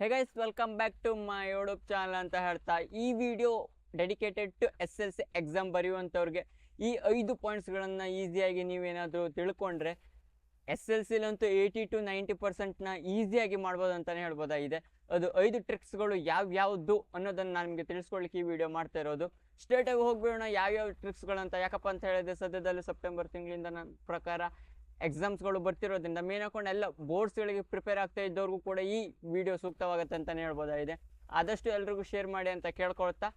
Hey guys welcome back to my YouTube channel ಅಂತ ಹೇಳ್ತಾ ಈ video dedicated to S L C exam ಬರೆಯುವಂಥವ್ರಿಗೆ. ಈ ಐದು ಪಾಯಿಂಟ್ಸ್ಗಳನ್ನು ಈಸಿಯಾಗಿ ನೀವೇನಾದರೂ ತಿಳ್ಕೊಂಡ್ರೆ ಎಸ್ ಎಲ್ ಸಿಲಂತೂ ಏಯ್ಟಿ ಟು ನೈಂಟಿ ಪರ್ಸೆಂಟ್ನ ಈಸಿಯಾಗಿ ಮಾಡ್ಬೋದು ಅಂತಲೇ ಹೇಳ್ಬೋದಾಗಿದೆ ಅದು ಐದು ಟ್ರಿಕ್ಸ್ಗಳು ಯಾವ್ಯಾವುದು ಅನ್ನೋದನ್ನು ನಾನು ನಿಮಗೆ ತಿಳಿಸ್ಕೊಳ್ಳಿಕ್ಕೆ ಈ ವಿಡಿಯೋ ಮಾಡ್ತಾ ಇರೋದು. ಸ್ಟ್ರೇಟಾಗಿ ಹೋಗ್ಬಿಡೋಣ ಯಾವ್ಯಾವ ಟ್ರಿಕ್ಸ್ಗಳಂತ ಯಾಕಪ್ಪ ಅಂತ ಹೇಳಿದ್ರೆ ಸದ್ಯದಲ್ಲೂ ಸೆಪ್ಟೆಂಬರ್ ತಿಂಗಳಿಂದ ನನ್ನ ಪ್ರಕಾರ ಎಕ್ಸಾಮ್ಸ್ಗಳು ಬರ್ತಿರೋದ್ರಿಂದ ಮೇನ್ ಹಾಕೊಂಡು ಎಲ್ಲ ಬೋರ್ಡ್ಸ್ಗಳಿಗೆ ಪ್ರಿಪೇರ್ ಆಗ್ತಾ ಇದ್ದವ್ರಿಗೂ ಕೂಡ ಈ ವಿಡಿಯೋ ಸೂಕ್ತವಾಗುತ್ತೆ ಅಂತಲೇ ಹೇಳ್ಬೋದಾಗಿದೆ. ಆದಷ್ಟು ಎಲ್ರಿಗೂ ಶೇರ್ ಮಾಡಿ ಅಂತ ಕೇಳ್ಕೊಳ್ತಾ.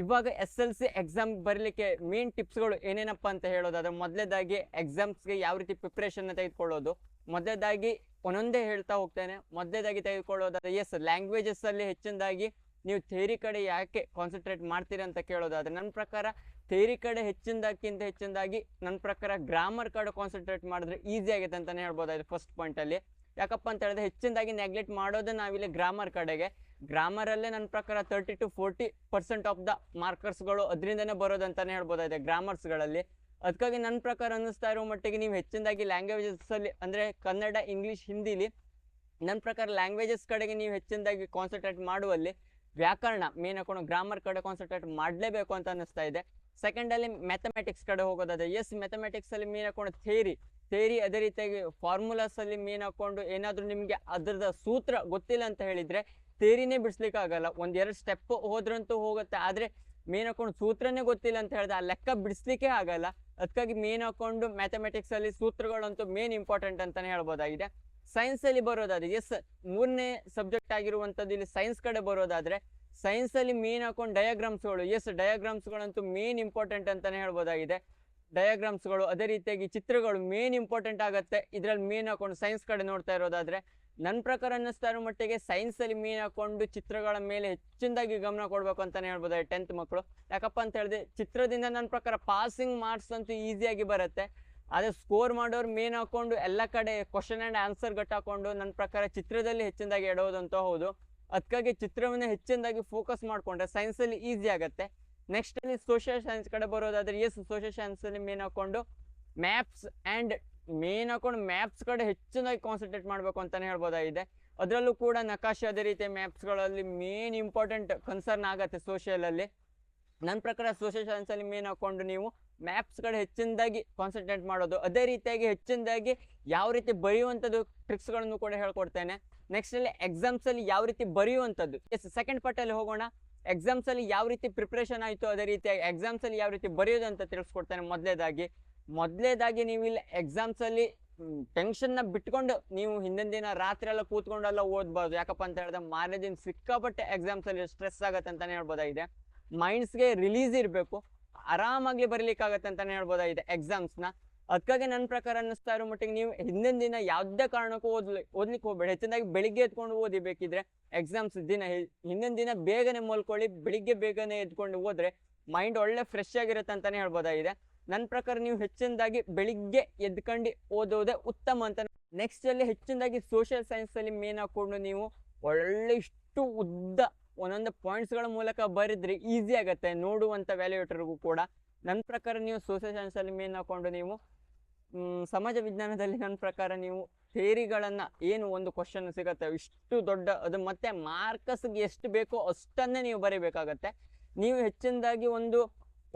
ಇವಾಗ ಎಸ್ ಎಲ್ ಸಿ ಎಕ್ಸಾಮ್ ಬರಲಿಕ್ಕೆ ಮೇನ್ ಟಿಪ್ಸ್ಗಳು ಏನೇನಪ್ಪ ಅಂತ ಹೇಳೋದಾದ್ರೆ ಮೊದಲೇದಾಗಿ ಎಕ್ಸಾಮ್ಸ್ಗೆ ಯಾವ ರೀತಿ ಪ್ರಿಪ್ರೇಷನ್ನ ತೆಗೆದುಕೊಳ್ಳೋದು. ಮೊದಲೇದಾಗಿ ಒಂದೊಂದೇ ಹೇಳ್ತಾ ಹೋಗ್ತೇನೆ. ಮೊದಲೇದಾಗಿ ತೆಗೆದುಕೊಳ್ಳೋದಾದ್ರೆ ಎಸ್ ಲ್ಯಾಂಗ್ವೇಜಸ್ಸಲ್ಲಿ ಹೆಚ್ಚಿನದಾಗಿ ನೀವು ಥೇರಿ ಕಡೆ ಯಾಕೆ ಕಾನ್ಸಂಟ್ರೇಟ್ ಮಾಡ್ತೀರಿ ಅಂತ ಕೇಳೋದಾದ್ರೆ, ನನ್ನ ಪ್ರಕಾರ ಥೇರಿ ಕಡೆ ಹೆಚ್ಚಿನದಕ್ಕಿಂತ ಹೆಚ್ಚಿನದಾಗಿ ನನ್ನ ಪ್ರಕಾರ ಗ್ರಾಮರ್ ಕಡೆ ಕಾನ್ಸಂಟ್ರೇಟ್ ಮಾಡಿದ್ರೆ ಈಸಿ ಆಗುತ್ತೆ ಅಂತಲೇ ಹೇಳ್ಬೋದಾಗಿದೆ ಫಸ್ಟ್ ಪಾಯಿಂಟಲ್ಲಿ ಯಾಕಪ್ಪ ಅಂತ ಹೇಳಿದ್ರೆ ಹೆಚ್ಚಿನದಾಗಿ ನೆಗ್ಲೆಕ್ಟ್ ಮಾಡೋದು ನಾವಿಲ್ಲಿ ಗ್ರಾಮರ್ ಕಡೆಗೆ ಗ್ರಾಮರಲ್ಲೇ ನನ್ನ ಪ್ರಕಾರ thirty to forty percent of the ಮಾರ್ಕರ್ಸ್ಗಳು ಅದರಿಂದನೇ ಬರೋದು ಅಂತಲೇ ಹೇಳ್ಬೋದಾಗಿದೆ ಗ್ರಾಮರ್ಸ್ಗಳಲ್ಲಿ ಅದಕ್ಕಾಗಿ ನನ್ನ ಪ್ರಕಾರ ಅನ್ನಿಸ್ತಾ ಇರೋ ಮಟ್ಟಿಗೆ ನೀವು ಹೆಚ್ಚಿನದಾಗಿ ಲ್ಯಾಂಗ್ವೇಜಸ್ಸಲ್ಲಿ ಅಂದರೆ ಕನ್ನಡ ಇಂಗ್ಲೀಷ್ ಹಿಂದಿಲಿ ನನ್ನ ಪ್ರಕಾರ ಲ್ಯಾಂಗ್ವೇಜಸ್ ಕಡೆಗೆ ನೀವು ಹೆಚ್ಚಿನದಾಗಿ ಕಾನ್ಸಂಟ್ರೇಟ್ ಮಾಡುವಲ್ಲಿ ವ್ಯಾಕರಣ ಮೇನ್ ಹಾಕೊಂಡು ಗ್ರಾಮರ್ ಕಡೆ ಕಾನ್ಸಂಟ್ರೇಟ್ ಮಾಡಲೇಬೇಕು ಅಂತ ಅನ್ನಿಸ್ತಾ ಇದೆ. ಸೆಕೆಂಡಲ್ಲಿ ಮ್ಯಾಥಮೆಟಿಕ್ಸ್ ಕಡೆ ಹೋಗೋದಾದ್ರೆ ಎಸ್ ಮ್ಯಾಥಮೆಟಿಕ್ಸಲ್ಲಿ ಮೀನ್ ಹಾಕೊಂಡು ಥೇರಿ ಥೇರಿ ಅದೇ ರೀತಿಯಾಗಿ ಫಾರ್ಮುಲಾಸಲ್ಲಿ ಮೇನ್ ಹಾಕೊಂಡು ಏನಾದರೂ ನಿಮಗೆ ಅದ್ರದ್ದು ಸೂತ್ರ ಗೊತ್ತಿಲ್ಲ ಅಂತ ಹೇಳಿದರೆ ಥೇರಿನೇ ಬಿಡಿಸ್ಲಿಕ್ಕೆ ಆಗಲ್ಲ. ಒಂದು ಎರಡು ಸ್ಟೆಪ್ ಹೋದ್ರಂತೂ ಹೋಗುತ್ತೆ, ಆದರೆ ಮೇನ್ ಹಾಕೊಂಡು ಸೂತ್ರನೇ ಗೊತ್ತಿಲ್ಲ ಅಂತ ಹೇಳಿದ್ರೆ ಆ ಲೆಕ್ಕ ಬಿಡಿಸ್ಲಿಕ್ಕೆ ಆಗಲ್ಲ. ಅದಕ್ಕಾಗಿ ಮೇನ್ ಹಾಕೊಂಡು ಮ್ಯಾಥಮೆಟಿಕ್ಸಲ್ಲಿ ಸೂತ್ರಗಳಂತೂ ಮೇನ್ ಇಂಪಾರ್ಟೆಂಟ್ ಅಂತಲೇ ಹೇಳ್ಬೋದಾಗಿದೆ. ಸೈನ್ಸಲ್ಲಿ ಬರೋದಾದ್ರೆ ಎಸ್ ಮೂರನೇ ಸಬ್ಜೆಕ್ಟ್ ಆಗಿರುವಂಥದ್ದು ಇಲ್ಲಿ ಸೈನ್ಸ್ ಕಡೆ ಬರೋದಾದ್ರೆ ಸೈನ್ಸಲ್ಲಿ ಮೇನ್ ಹಾಕೊಂಡು ಡಯಾಗ್ರಾಮ್ಸ್ಗಳು ಎಸ್ ಡಯಾಗ್ರಾಮ್ಸ್ಗಳಂತೂ ಮೇನ್ ಇಂಪಾರ್ಟೆಂಟ್ ಅಂತಲೇ ಹೇಳ್ಬೋದಾಗಿದೆ. ಡಯಾಗ್ರಾಮ್ಸ್ಗಳು ಅದೇ ರೀತಿಯಾಗಿ ಚಿತ್ರಗಳು ಮೇನ್ ಇಂಪಾರ್ಟೆಂಟ್ ಆಗುತ್ತೆ. ಇದರಲ್ಲಿ ಮೇನ್ ಹಾಕೊಂಡು ಸೈನ್ಸ್ ಕಡೆ ನೋಡ್ತಾ ಇರೋದಾದರೆ ನನ್ನ ಪ್ರಕಾರ ಅನ್ನಿಸ್ತಾ ಇರೋ ಮಟ್ಟಿಗೆ ಸೈನ್ಸಲ್ಲಿ ಮೇನ್ ಹಾಕೊಂಡು ಚಿತ್ರಗಳ ಮೇಲೆ ಹೆಚ್ಚಿನದಾಗಿ ಗಮನ ಕೊಡಬೇಕು ಅಂತಲೇ ಹೇಳ್ಬೋದು ಟೆಂತ್ ಮಕ್ಕಳು ಯಾಕಪ್ಪ ಅಂತ ಹೇಳಿದ್ರೆ, ಚಿತ್ರದಿಂದ ನನ್ನ ಪ್ರಕಾರ ಪಾಸಿಂಗ್ ಮಾರ್ಕ್ಸ್ ಅಂತೂ ಈಸಿಯಾಗಿ ಬರುತ್ತೆ. ಅದೇ ಸ್ಕೋರ್ ಮಾಡೋರು ಮೇನ್ ಹಾಕೊಂಡು ಎಲ್ಲ ಕಡೆ ಕ್ವಶನ್ ಆ್ಯಂಡ್ ಆನ್ಸರ್ ಗಟ್ಟಾಕೊಂಡು ನನ್ನ ಪ್ರಕಾರ ಚಿತ್ರದಲ್ಲಿ ಹೆಚ್ಚಿನದಾಗಿ ಎಡೋದಂತ ಹೌದು. ಅದಕ್ಕಾಗಿ ಚಿತ್ರವನ್ನು ಹೆಚ್ಚಿನದಾಗಿ ಫೋಕಸ್ ಮಾಡಿಕೊಂಡ್ರೆ ಸೈನ್ಸಲ್ಲಿ ಈಸಿ ಆಗುತ್ತೆ. ನೆಕ್ಸ್ಟ್ ಅಲ್ಲಿ ಸೋಷಿಯಲ್ ಸೈನ್ಸ್ ಕಡೆ ಬರೋದಾದ್ರೆ ಎಸ್ ಸೋಷಿಯಲ್ ಸೈನ್ಸಲ್ಲಿ ಮೇನ್ ಹಾಕೊಂಡು ಮ್ಯಾಪ್ಸ್ ಆ್ಯಂಡ್ ಮೇನ್ ಹಾಕೊಂಡು ಮ್ಯಾಪ್ಸ್ ಕಡೆ ಹೆಚ್ಚಿನದಾಗಿ ಕಾನ್ಸಂಟ್ರೇಟ್ ಮಾಡಬೇಕು ಅಂತಲೇ ಹೇಳ್ಬೋದಾಗಿದೆ. ಅದರಲ್ಲೂ ಕೂಡ ನಕಾಶೆ ಅದೇ ರೀತಿ ಮ್ಯಾಪ್ಸ್ಗಳಲ್ಲಿ ಮೇನ್ ಇಂಪಾರ್ಟೆಂಟ್ ಕನ್ಸರ್ನ್ ಆಗುತ್ತೆ ಸೋಷಿಯಲಲ್ಲಿ ನನ್ನ ಪ್ರಕಾರ ಸೋಷಿಯಲ್ ಸೈನ್ಸಲ್ಲಿ ಮೇನ್ ಹಾಕೊಂಡು ನೀವು ಮ್ಯಾಪ್ಸ್ ಕಡೆ ಹೆಚ್ಚಿನದಾಗಿ ಕಾನ್ಸಂಟ್ರೇಟ್ ಮಾಡೋದು. ಅದೇ ರೀತಿಯಾಗಿ ಹೆಚ್ಚಿನದಾಗಿ ಯಾವ ರೀತಿ ಬರೆಯುವಂಥದ್ದು ಟ್ರಿಕ್ಸ್ಗಳನ್ನು ಕೂಡ ಹೇಳ್ಕೊಡ್ತೇನೆ. ನೆಕ್ಸ್ಟ್ ಅಲ್ಲಿ ಎಕ್ಸಾಮ್ಸ್ ಅಲ್ಲಿ ಯಾವ ರೀತಿ ಬರೆಯುವಂಥದ್ದು? ಎಸ್ ಸೆಕೆಂಡ್ ಪಾರ್ಟಲ್ಲಿ ಹೋಗೋಣ. ಎಕ್ಸಾಮ್ಸ್ ಅಲ್ಲಿ ಯಾವ ರೀತಿ ಪ್ರಿಪ್ರೇಷನ್ ಆಯಿತು, ಅದೇ ರೀತಿಯಾಗಿ ಎಕ್ಸಾಮ್ಸ್ ಅಲ್ಲಿ ಯಾವ ರೀತಿ ಬರೆಯೋದು ಅಂತ ತಿಳಿಸ್ಕೊಡ್ತಾನೆ ಮೊದಲೇದಾಗಿ. ಮೊದಲೇದಾಗಿ ನೀವು ಇಲ್ಲಿ ಎಕ್ಸಾಮ್ಸ್ ಅಲ್ಲಿ ಟೆನ್ಷನ್ನ ಬಿಟ್ಕೊಂಡು ನೀವು ಹಿಂದಿನ ದಿನ ರಾತ್ರಿ ಎಲ್ಲ ಕೂತ್ಕೊಂಡೆಲ್ಲ ಓದ್ಬೋದು. ಯಾಕಪ್ಪ ಅಂತ ಹೇಳಿದ್ರೆ ಮಾರನೇ ದಿನ ಸಿಕ್ಕಾಪಟ್ಟೆ ಎಕ್ಸಾಮ್ಸ್ ಅಲ್ಲಿ ಸ್ಟ್ರೆಸ್ ಆಗುತ್ತೆ ಅಂತಾನೆ ಹೇಳ್ಬೋದಾಗಿದೆ. ಮೈಂಡ್ಸ್ಗೆ ರಿಲೀಸ್ ಇರಬೇಕು. ಆರಾಮಾಗಿ ಬರೀಲಿಕ್ಕಾಗತ್ತೆ ಅಂತಾನೆ ಹೇಳ್ಬೋದಾಗಿದೆ ಎಕ್ಸಾಮ್ಸ್ನ ಅದಕ್ಕಾಗಿ ನನ್ನ ಪ್ರಕಾರ ಅನ್ನಿಸ್ತಾ ಇರೋ ಮಟ್ಟಿಗೆ ನೀವು ಹಿಂದಿನ ದಿನ ಯಾವುದೇ ಕಾರಣಕ್ಕೂ ಓದ್ಲಿ, ಓದ್ಲಿಕ್ಕೆ ಹೋಗ್ಬೇಡಿ. ಹೆಚ್ಚಿನದಾಗಿ ಬೆಳಿಗ್ಗೆ ಎತ್ಕೊಂಡು ಓದಿ ಬೇಕಿದ್ರೆ ಎಕ್ಸಾಮ್ಸ್ ದಿನ ಹಿಂದಿನ ದಿನ ಬೇಗನೆ ಮಲ್ಕೊಳ್ಳಿ, ಬೆಳಿಗ್ಗೆ ಬೇಗನೆ ಎದ್ಕೊಂಡು ಹೋದ್ರೆ ಮೈಂಡ್ ಒಳ್ಳೆ ಫ್ರೆಶ್ ಆಗಿರುತ್ತೆ ಅಂತಾನೆ ಹೇಳ್ಬೋದಾಗಿದೆ. ನನ್ನ ಪ್ರಕಾರ ನೀವು ಹೆಚ್ಚಿನದಾಗಿ ಬೆಳಿಗ್ಗೆ ಎದ್ಕೊಂಡು ಓದೋದೇ ಉತ್ತಮ ಅಂತ ನೆಕ್ಸ್ಟ್ ಅಲ್ಲಿ ಹೆಚ್ಚಿನದಾಗಿ ಸೋಷಿಯಲ್ ಸೈನ್ಸ್ ಅಲ್ಲಿ ಮೇನ್ ಹಾಕೊಂಡು ನೀವು ಒಳ್ಳೆ ಇಷ್ಟು ಉದ್ದ ಒಂದೊಂದು ಪಾಯಿಂಟ್ಸ್ಗಳ ಮೂಲಕ ಬರೆದ್ರೆ ಈಸಿ ಆಗುತ್ತೆ. ನೋಡುವಂಥ ವ್ಯಾಲ್ಯೂಟರ್ಗೂ ಕೂಡ. ನನ್ನ ಪ್ರಕಾರ ನೀವು ಸೋಷಿಯಲ್ ಸೈನ್ಸಲ್ಲಿ ಮೇನ್ ಹಾಕೊಂಡು ನೀವು ಸಮಾಜ ವಿಜ್ಞಾನದಲ್ಲಿ ನನ್ನ ಪ್ರಕಾರ ನೀವು ಥೇರಿಗಳನ್ನು ಏನು ಒಂದು ಕ್ವಶನ್ ಸಿಗುತ್ತೆ, ಇಷ್ಟು ದೊಡ್ಡ ಅದು ಮತ್ತೆ ಮಾರ್ಕಸ್ಗೆ ಎಷ್ಟು ಬೇಕೋ ಅಷ್ಟನ್ನೇ ನೀವು ಬರೀಬೇಕಾಗತ್ತೆ. ನೀವು ಹೆಚ್ಚಿನದಾಗಿ ಒಂದು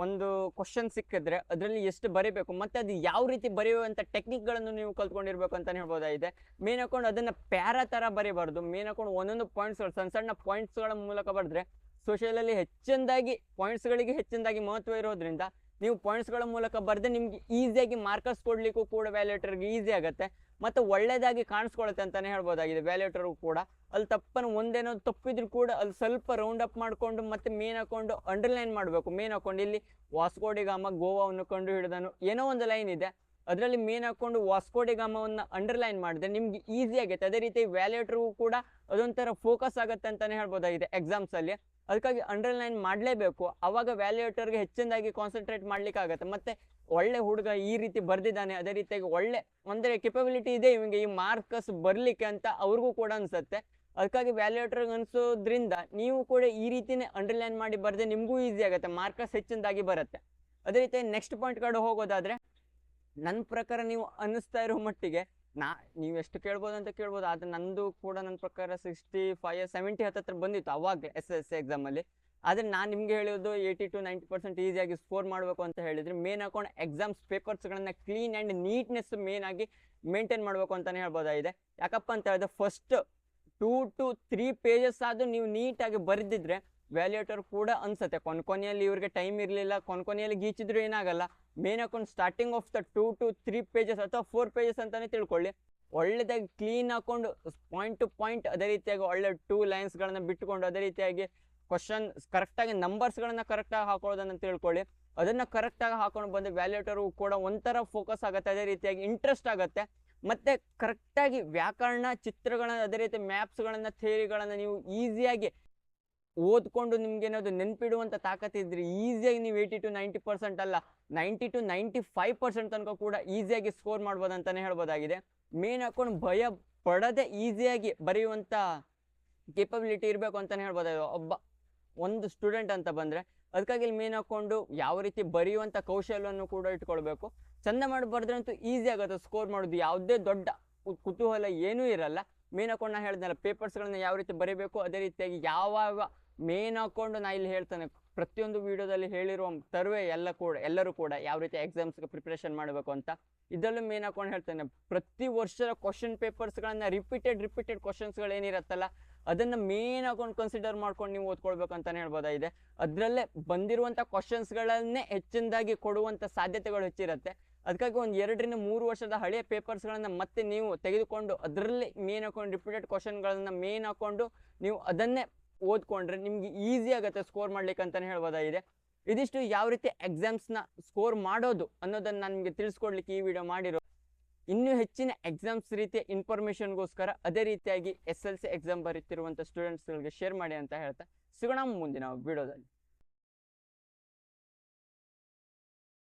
ಒಂದು ಕ್ವಶನ್ ಸಿಕ್ಕಿದ್ರೆ ಅದರಲ್ಲಿ ಎಷ್ಟು ಬರೀಬೇಕು, ಮತ್ತೆ ಅದು ಯಾವ ರೀತಿ ಬರೆಯುವಂಥ ಟೆಕ್ನಿಕ್ಗಳನ್ನು ನೀವು ಕಲ್ತ್ಕೊಂಡಿರ್ಬೇಕು ಅಂತಲೇ ಹೇಳ್ಬೋದಾಗಿದೆ ಮೇನ್ ಹಾಕೊಂಡು ಅದನ್ನು ಪ್ಯಾರ ಥರ ಬರೀಬಾರ್ದು. ಮೇನ್ ಹಾಕೊಂಡು ಒಂದೊಂದು ಪಾಯಿಂಟ್ಸ್ಗಳು ಸಣ್ಣ ಸಣ್ಣ ಪಾಯಿಂಟ್ಸ್ಗಳ ಮೂಲಕ ಬರೆದ್ರೆ ಸೋಷಿಯಲಲ್ಲಿ ಹೆಚ್ಚಿನದಾಗಿ ಪಾಯಿಂಟ್ಸ್ಗಳಿಗೆ ಹೆಚ್ಚಿನದಾಗಿ ಮಹತ್ವ ಇರೋದ್ರಿಂದ ನೀವು ಪಾಯಿಂಟ್ಸ್ಗಳ ಮೂಲಕ ಬರೆದ್ರೆ ನಿಮ್ಗೆ ಈಸಿಯಾಗಿ ಮಾರ್ಕರ್ಸ್ ಕೊಡಲಿಕ್ಕೂ ಕೂಡ ವ್ಯಾಲ್ಯೂಟರ್ಗೆ ಈಸಿ ಆಗುತ್ತೆ. ಮತ್ತು ಒಳ್ಳೆಯದಾಗಿ ಕಾಣಿಸ್ಕೊಳುತ್ತೆ ಅಂತಲೇ ಹೇಳ್ಬೋದಾಗಿದೆ. ವ್ಯಾಲ್ಯೂಟರ್ಗೂ ಕೂಡ. ಅಲ್ಲಿ ತಪ್ಪನ್ನು ಒಂದೇನೋ ತಪ್ಪಿದ್ರು ಕೂಡ ಅಲ್ಲಿ ಸ್ವಲ್ಪ ರೌಂಡ್ ಅಪ್ ಮಾಡಿಕೊಂಡು ಮತ್ತು ಮೇನ್ ಹಾಕೊಂಡು ಅಂಡರ್ಲೈನ್ ಮಾಡಬೇಕು. ಮೇನ್ ಹಾಕೊಂಡು ಇಲ್ಲಿ ವಾಸ್ಕೋಡಿಗಾಮ ಗೋವಾವನ್ನು ಕಂಡು ಹಿಡಿದನು ಏನೋ ಒಂದು ಲೈನ್ ಇದೆ. ಅದರಲ್ಲಿ ಮೇನ್ ಹಾಕೊಂಡು ವಾಸ್ಕೋಡಿಗಾಮವನ್ನು ಅಂಡರ್ಲೈನ್ ಮಾಡಿದ್ರೆ ನಿಮ್ಗೆ ಈಸಿ ಆಗುತ್ತೆ. ಅದೇ ರೀತಿ ವ್ಯಾಲ್ಯೂಟರ್ಗೂ ಕೂಡ ಅದೊಂಥರ ಫೋಕಸ್ ಆಗುತ್ತೆ ಅಂತಲೇ ಹೇಳ್ಬೋದಾಗಿದೆ ಎಕ್ಸಾಮ್ಸಲ್ಲಿ ಅದಕ್ಕಾಗಿ ಅಂಡರ್ಲೈನ್ ಮಾಡಲೇಬೇಕು. ಆವಾಗ ವ್ಯಾಲ್ಯೂಯೇಟರ್ಗೆ ಹೆಚ್ಚಿನದಾಗಿ ಕಾನ್ಸಂಟ್ರೇಟ್ ಮಾಡ್ಲಿಕ್ಕಾಗತ್ತೆ. ಮತ್ತು ಒಳ್ಳೆ ಹುಡುಗ ಈ ರೀತಿ ಬರೆದಿದ್ದಾನೆ, ಅದೇ ರೀತಿಯಾಗಿ ಒಳ್ಳೆ ಅಂದರೆ ಕೆಪಬಿಲಿಟಿ ಇದೆ ಇವಂಗೆ ಈ ಮಾರ್ಕಸ್ ಬರಲಿಕ್ಕೆ ಅಂತ ಅವ್ರಿಗೂ ಕೂಡ ಅನಿಸುತ್ತೆ. ಅದಕ್ಕಾಗಿ ವ್ಯಾಲ್ಯೂಟರ್ಗೆ ಅನಿಸೋದ್ರಿಂದ ನೀವು ಕೂಡ ಈ ರೀತಿಯೇ ಅಂಡರ್ಲೈನ್ ಮಾಡಿ ಬರದೆ ನಿಮಗೂ ಈಸಿ ಆಗುತ್ತೆ. ಮಾರ್ಕಸ್ ಹೆಚ್ಚಿನದಾಗಿ ಬರುತ್ತೆ. ಅದೇ ರೀತಿ ನೆಕ್ಸ್ಟ್ ಪಾಯಿಂಟ್ ಕಡೆ ಹೋಗೋದಾದರೆ, ನನ್ನ ಪ್ರಕಾರ ನೀವು ಅನ್ನಿಸ್ತಾ ಇರೋ ಮಟ್ಟಿಗೆ ನಾ, ನೀವು ಎಷ್ಟು ಕೇಳ್ಬೋದು ಅಂತ ಕೇಳ್ಬೋದು, ಆದರೆ ನಂದು ಕೂಡ ನನ್ನ ಪ್ರಕಾರ ಸಿಕ್ಸ್ಟಿ ಫೈವ್ ಸೆವೆಂಟಿ ಹತ್ತತ್ರ ಬಂದಿತ್ತು ಅವಾಗ ಎಸ್ ಎಸ್ ಸಿ ಎಕ್ಸಾಮಲ್ಲಿ ಆದರೆ ನಾನು ನಿಮಗೆ ಹೇಳೋದು ಏಯ್ಟಿ ಟು ನೈಂಟಿ ಪರ್ಸೆಂಟ್ ಈಸಿಯಾಗಿ ಸ್ಕೋರ್ ಮಾಡಬೇಕು ಅಂತ ಹೇಳಿದರೆ ಮೇನ್ ಹಾಕೊಂಡು ಎಕ್ಸಾಮ್ಸ್ ಪೇಪರ್ಸ್ಗಳನ್ನು ಕ್ಲೀನ್ ಆ್ಯಂಡ್ ನೀಟ್ನೆಸ್ ಮೇನ್ ಆಗಿ ಮೇಂಟೈನ್ ಮಾಡಬೇಕು ಅಂತಲೇ ಹೇಳ್ಬೋದಾಗಿದೆ. ಯಾಕಪ್ಪ ಅಂತ ಹೇಳಿದ್ರೆ first two to three pages ಆದರೂ ನೀವು ನೀಟಾಗಿ ಬರೆದಿದ್ರೆ ವ್ಯಾಲ್ಯೂಟರ್ ಕೂಡ ಅನ್ಸುತ್ತೆ. ಕೊನೆ ಕೊನೆಯಲ್ಲಿ ಇವ್ರಿಗೆ ಟೈಮ್ ಇರಲಿಲ್ಲ. ಕೊನೆ ಕೊನೆಯಲ್ಲಿ ಗೀಚಿದ್ರು ಏನಾಗಲ್ಲ. Main account starting of the two to three pages ಅಥವಾ ಫೋರ್ ಪೇಜಸ್ ಅಂತಲೇ ತಿಳ್ಕೊಳ್ಳಿ. ಒಳ್ಳೆದಾಗಿ ಕ್ಲೀನ್ ಹಾಕೊಂಡು ಪಾಯಿಂಟ್ ಟು ಪಾಯಿಂಟ್ ಅದೇ ರೀತಿಯಾಗಿ ಒಳ್ಳೆ ಟೂ ಲೈನ್ಸ್ಗಳನ್ನು ಬಿಟ್ಟುಕೊಂಡು ಅದೇ ರೀತಿಯಾಗಿ ಕ್ವಶನ್ ಕರೆಕ್ಟಾಗಿ ನಂಬರ್ಸ್ಗಳನ್ನು ಕರೆಕ್ಟಾಗಿ ಹಾಕೊಳ್ಳೋದನ್ನ ತಿಳ್ಕೊಳ್ಳಿ. ಅದನ್ನು ಕರೆಕ್ಟಾಗಿ ಹಾಕೊಂಡು ಬಂದು ವ್ಯಾಲ್ಯೂಟರು ಕೂಡ ಒಂಥರ ಫೋಕಸ್ ಆಗುತ್ತೆ. ಅದೇ ರೀತಿಯಾಗಿ ಇಂಟ್ರೆಸ್ಟ್ ಆಗುತ್ತೆ. ಮತ್ತೆ ಕರೆಕ್ಟಾಗಿ ವ್ಯಾಕರಣ ಚಿತ್ರಗಳನ್ನು, ಅದೇ ರೀತಿ ಮ್ಯಾಪ್ಸ್ಗಳನ್ನು ಥಿಯರಿಗಳನ್ನು ನೀವು ಈಸಿಯಾಗಿ ಓದ್ಕೊಂಡು ನಿಮ್ಗೆ ಏನಾದ್ರು ನೆನ್ಪಿಡುವಂಥ ತಾಕತ್ತಿದ್ರೆ ಈಸಿಯಾಗಿ ನೀವು ಏಯ್ಟಿ ಟು ನೈಂಟಿ ಪರ್ಸೆಂಟ್ ಅಲ್ಲ ninety to ninety five percent ತನಕ ಕೂಡ ಈಸಿಯಾಗಿ ಸ್ಕೋರ್ ಮಾಡ್ಬೋದು ಅಂತಲೇ ಹೇಳ್ಬೋದಾಗಿದೆ. ಮೇನ್ ಹಾಕೊಂಡು ಭಯ ಪಡದೆ ಈಸಿಯಾಗಿ ಬರೆಯುವಂಥ ಕೇಪಬಿಲಿಟಿ ಇರಬೇಕು ಅಂತಲೇ ಹೇಳ್ಬೋದಾಗಿದೆ. ಒಬ್ಬ, ಒಂದು ಸ್ಟೂಡೆಂಟ್ ಅಂತ ಬಂದರೆ ಅದಕ್ಕಾಗಿ ಮೇನ್ ಹಾಕೊಂಡು ಯಾವ ರೀತಿ ಬರೆಯುವಂಥ ಕೌಶಲ್ಯವನ್ನು ಕೂಡ ಇಟ್ಕೊಳ್ಬೇಕು. ಚಂದ ಮಾಡಿ ಬರೆದ್ರೆ ಅಂತೂ ಈಸಿ ಆಗುತ್ತೆ ಸ್ಕೋರ್ ಮಾಡೋದು ಯಾವುದೇ ದೊಡ್ಡ ಕುತೂಹಲ ಏನೂ ಇರಲ್ಲ. ಮೇನ್ ಹಾಕೊಂಡು ನಾನು ಹೇಳಿದ್ನಲ್ಲ ಪೇಪರ್ಸ್ಗಳನ್ನ ಯಾವ ರೀತಿ ಬರೀಬೇಕು, ಅದೇ ರೀತಿಯಾಗಿ ಯಾವಾಗ ಮೇನ್ ಹಾಕೊಂಡು ನಾ ಇಲ್ಲಿ ಹೇಳ್ತಾನೆ. ಪ್ರತಿಯೊಂದು ವಿಡಿಯೋದಲ್ಲಿ ಹೇಳಿರುವ ತರುವೆ ಎಲ್ಲ ಕೂಡ, ಎಲ್ಲರೂ ಕೂಡ ಯಾವ ರೀತಿ ಎಕ್ಸಾಮ್ಸ್ಗೆ ಪ್ರಿಪ್ರೇಷನ್ ಮಾಡಬೇಕು ಅಂತ, ಇದರಲ್ಲೂ ಮೇನ್ ಹಾಕೊಂಡು ಹೇಳ್ತಾನೆ. ಪ್ರತಿ ವರ್ಷದ ಕ್ವಶನ್ ಪೇಪರ್ಸ್ಗಳನ್ನು ರಿಪೀಟೆಡ್ ರಿಪೀಟೆಡ್ ಕ್ವಶನ್ಸ್ಗಳು ಏನಿರತ್ತಲ್ಲ, ಅದನ್ನು ಮೇನ್ ಹಾಕೊಂಡು ಕನ್ಸಿಡರ್ ಮಾಡ್ಕೊಂಡು ನೀವು ಓದ್ಕೊಳ್ಬೇಕು ಅಂತಲೇ ಹೇಳ್ಬೋದಾಗಿದೆ ಅದರಲ್ಲೇ ಬಂದಿರುವಂಥ ಕ್ವಶನ್ಸ್ಗಳನ್ನೇ ಹೆಚ್ಚಿನದಾಗಿ ಕೊಡುವಂಥ ಸಾಧ್ಯತೆಗಳು ಹೆಚ್ಚಿರುತ್ತೆ. ಅದಕ್ಕಾಗಿ ಒಂದು ಎರಡರಿಂದ ಮೂರು ವರ್ಷದ ಹಳೆಯ ಪೇಪರ್ಸ್ಗಳನ್ನು ಮತ್ತೆ ನೀವು ತೆಗೆದುಕೊಂಡು ಅದರಲ್ಲಿ ಮೇನ್ ಹಾಕೊಂಡು ರಿಪೀಟೆಡ್ ಕ್ವಶನ್ಗಳನ್ನು ಮೇನ್ ಹಾಕೊಂಡು ನೀವು ಅದನ್ನೇ ಓದ್ಕೊಂಡ್ರೆ ನಿಮ್ಗೆ ಈಸಿ ಆಗುತ್ತೆ ಸ್ಕೋರ್ ಮಾಡ್ಲಿಕ್ಕೆ ಅಂತಲೇ ಹೇಳ್ಬೋದಾಗಿದೆ ಇದಿಷ್ಟು ಯಾವ ರೀತಿ ಎಕ್ಸಾಮ್ಸ್ನ ಸ್ಕೋರ್ ಮಾಡೋದು ಅನ್ನೋದನ್ನು ನಾನು ನಿಮಗೆ ತಿಳಿಸ್ಕೊಡ್ಲಿಕ್ಕೆ ಈ ವಿಡಿಯೋ ಮಾಡಿರೋ ಇನ್ನೂ ಹೆಚ್ಚಿನ ಎಕ್ಸಾಮ್ಸ್ ರೀತಿಯ ಇನ್ಫಾರ್ಮೇಷನ್ಗೋಸ್ಕರ ಅದೇ ರೀತಿಯಾಗಿ ಎಸ್ ಎಲ್ ಸಿ ಎಕ್ಸಾಮ್ ಬರೀತಿರುವಂಥ ಸ್ಟೂಡೆಂಟ್ಸ್ಗಳಿಗೆ ಶೇರ್ ಮಾಡಿ ಅಂತ ಹೇಳ್ತಾ, ಸಿಗೋಣ ಮುಂದಿನ ವಿಡಿಯೋದಲ್ಲಿ